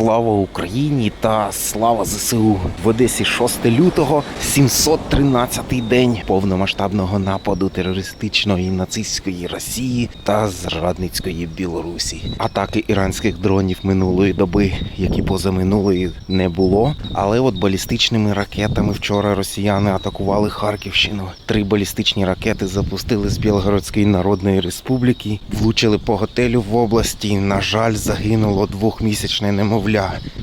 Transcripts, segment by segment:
Слава Україні та слава ЗСУ в Одесі 6 лютого, 713-й день повномасштабного нападу терористичної нацистської Росії та зрадницької Білорусі. Атаки іранських дронів минулої доби, які позаминулої не було. Але от балістичними ракетами вчора росіяни атакували Харківщину. Три балістичні ракети запустили з Білгородської Народної Республіки, влучили по готелю в області. На жаль, загинуло двохмісячне немовля.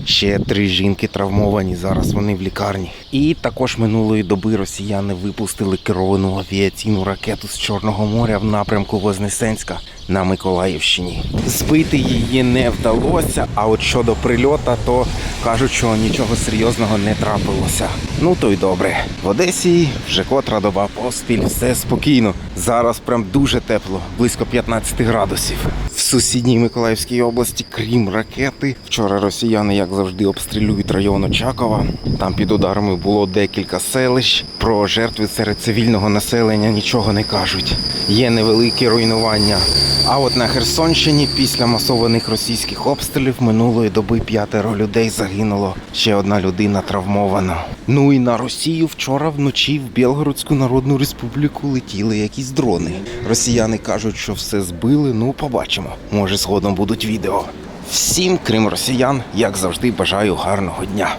Ще три жінки травмовані. Зараз вони в лікарні. І також минулої доби росіяни випустили керовану авіаційну ракету з Чорного моря в напрямку Вознесенська на Миколаївщині. Збити її не вдалося. А от щодо прильота, то кажуть, що нічого серйозного не трапилося. Ну то й добре. В Одесі вже котра доба поспіль, все спокійно. Зараз прям дуже тепло, близько 15 градусів. Сусідній Миколаївській області, крім ракети, вчора росіяни, як завжди, обстрілюють район Очакова. Там під ударами було декілька селищ. Про жертви серед цивільного населення нічого не кажуть. Є невеликі руйнування. А от на Херсонщині після масованих російських обстрілів минулої доби п'ятеро людей загинуло. Ще одна людина травмована. Ну і на Росію вчора вночі в Білгородську Народну Республіку летіли якісь дрони. Росіяни кажуть, що все збили. Ну, побачимо. Може, згодом будуть відео. Всім, крім росіян, як завжди, бажаю гарного дня.